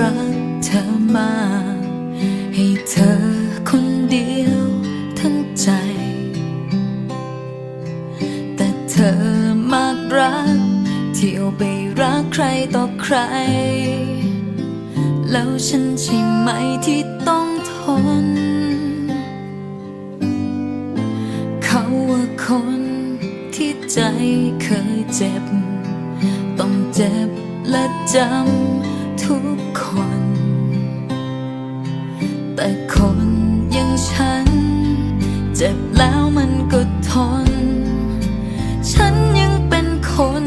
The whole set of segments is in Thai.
รักเธอมากให้เธอคนเดียวทั้งใจ แต่เธอมากรัก เที่ยวไปรักใครต่อใคร แล้วฉันใช่ไหมที่ต้องทน เขาว่าคนที่ใจเคยเจ็บ ต้องเจ็บและจำ ทุกคน แต่คนอย่างฉัน เจ็บแล้วมันก็ทน ฉันยังเป็นคน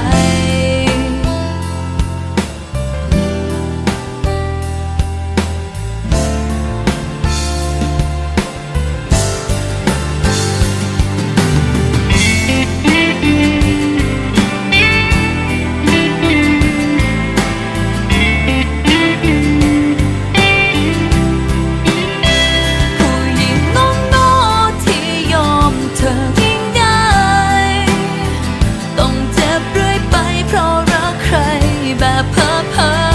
爱 Oh.